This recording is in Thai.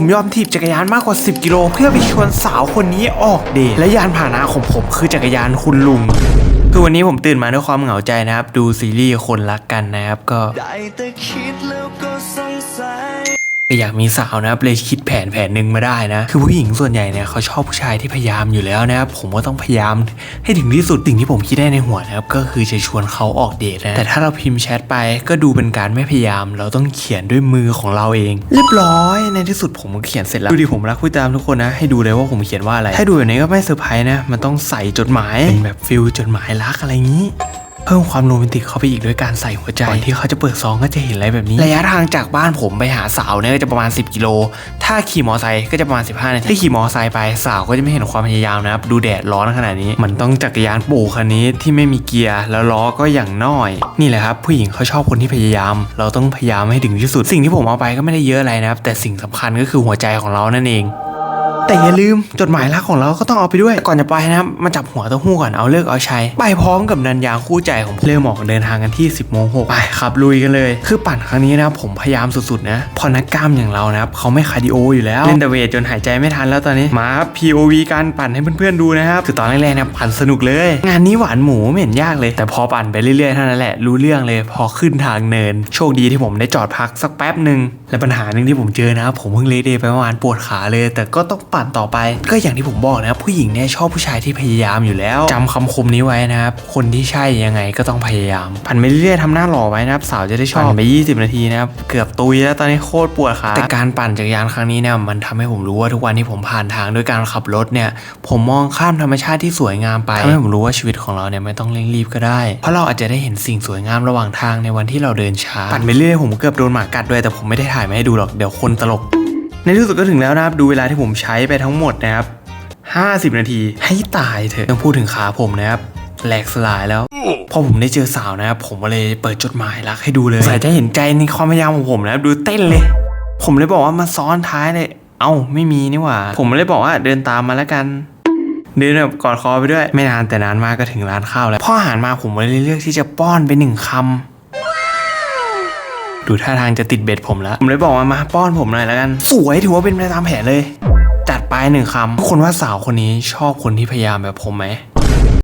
ผมยอมถีบจักรยานมากกว่า 10 กิโล เพื่อไปชวนสาวคนนี้ออกเดทและยานพาหนะของผมคือจักรยานคุณลุง คือวันนี้ผมตื่นมาด้วยความเหงาใจนะครับ ดูซีรีส์คนรักกันนะครับก็ได้แต่คิดแล้วก็สงสัย ก็อยากมีสาวนะครับเลยคิดแผนแผนหนึ่งมาได้นะ คือผู้หญิงส่วนใหญ่เนี่ยเขาชอบผู้ชายที่พยายามอยู่แล้วนะครับผมก็ต้องพยายามให้ถึงที่สุดสิ่งที่ผมคิดได้ในหัวนะครับก็คือจะชวนเขาออกเดทนะแต่ถ้าเราพิมพ์แชทไปก็ดูเป็นการไม่พยายาม เราต้องเขียนด้วยมือของเราเอง เรียบร้อยในที่สุดผมก็เขียนเสร็จแล้วดูดิผมรักผู้ตามทุกคนนะให้ดูเลยว่าผมเขียนว่าอะไรถ้าดูแบบนี้ก็ไม่เซอร์ไพรส์นะมันต้องใส่จดหมายเป็นแบบฟิลจดหมายรักอะไรอย่างนี้ เพิ่มความโรแมนติกเข้าไปอีกด้วยการใส่หัวใจก่อนที่เขาจะเปิดซองก็จะเห็นอะไรแบบนี้ ระยะทางจากบ้านผมไปหาสาวเนี่ยก็จะประมาณ 10 กิโล ถ้าขี่มอไซค์ก็จะประมาณ 15นาทีถ้าขี่มอไซค์ไปสาวก็จะไม่เห็นความพยายามนะครับ ดูแดดร้อนขนาดนี้ มันต้องจักรยานปู่คันนี้ที่ไม่มีเกียร์แล้วล้อก็อย่างน้อย นี่แหละครับผู้หญิงเขาชอบคนที่พยายาม เราต้องพยายามให้ถึงที่สุด สิ่งที่ผมเอาไปก็ไม่ได้เยอะอะไรนะครับ แต่สิ่งสำคัญก็คือหัวใจของเรานั่นเอง แต่อย่าลืมจดหมายรักของเราก็ต้องเอาไปด้วย ก่อนจะไปนะครับ มาจับหัวเต้าหู้ก่อนเอาเลิกเอาใช้ ไปพร้อมกับนันยางคู่ใจของผมเริ่มออกเดินทางกันที่ 10โมง6ไปขับลุยกันเลย คือปั่นครั้งนี้นะครับผมพยายามสุดๆนะพอนักกล้ามอย่างเรานะครับเขาไม่คาร์ดิโออยู่แล้วเล่นแต่เวทจนหายใจไม่ทันแล้วตอนนี้มาครับ POV การปั่นให้เพื่อนๆดูนะครับคือตอนแรกๆนี่ยปั่นสนุกเลย งานนี้หวานหมูไม่เห็นยากเลย แต่พอปั่นไปเรื่อยๆเท่านั้นแหละรู้เรื่องเลย พอขึ้นทางเนิน โชคดีที่ผมได้จอดพักสักแป๊บหนึ่งและปัญหาหนึ่งที่ผมเจอนะครับผมเพิ่งเลเดไปเมื่อวานปวดขาเลย แต่ก็ต้องปันต่อไป ก็อย่างที่ผมบอกนะครับผู้หญิงเนี่ยชอบผู้ชายที่พยายามอยู่แล้วจำคำคมนี้ไว้นะครับ คนที่ใช่ยังไงก็ต้องพยายามปั่นไปเรื่อยๆทำหน้าหล่อไว้นะครับสาวจะได้ชอบปั่นไป 20 นาทีนะครับเกือบตุยแล้วตอนนี้โคตรปวดขาแต่การปั่นจักรยานครั้งนี้เนี่ยมันทำให้ผมรู้ว่าทุกวันที่ผมผ่านทางด้วยการขับรถเนี่ยผมมองข้ามธรรมชาติที่สวยงามไปทำให้ผมรู้ว่าชีวิตของเราเนี่ยไม่ต้องเร่งรีบก็ได้ เพราะเราอาจจะได้เห็นสิ่งสวยงามระหว่างทางในวันที่เราเดินช้าปั่นไปเรื่อยผมเกือบโดนหมากัดด้วยแต่ผมไม่ได้ถ่ายมาให้ดูหรอกเดี๋ยวคนตลก ในที่สุดก็ถึงแล้วนะครับ ดูเวลาที่ผมใช้ไปทั้งหมดนะครับ 50 นาทีให้ตายเถอะต้องพูดถึงขาผมนะครับแหลกสลายแล้ว พอผมได้เจอสาวนะครับผมก็เลยเปิดจดหมายรักให้ดูเลยสายจะเห็นใจในความพยายามของผมนะครับดูเต้นเลย ผมเลยบอกว่ามาซ้อนท้ายเลยเอ้าไม่มีนี่หว่า ผมเลยบอกว่าเดินตามมาแล้วกันเดินแบบกอดคอไปด้วย ไม่นานแต่นานมากก็ถึงร้านข้าวแล้วพออาหารมาผมเลยเลือกที่จะป้อนไปหนึ่งคำ ดูท่าทางจะติดเบ็ดผมแล้ว ผมเลยบอกว่ามาป้อนผมหน่อยแล้วกัน สวยถือว่าเป็นไปตามแผนเลย จัดไปหนึ่งคำทุกคนว่าสาวคนนี้ชอบคนที่พยายามแบบผมไหม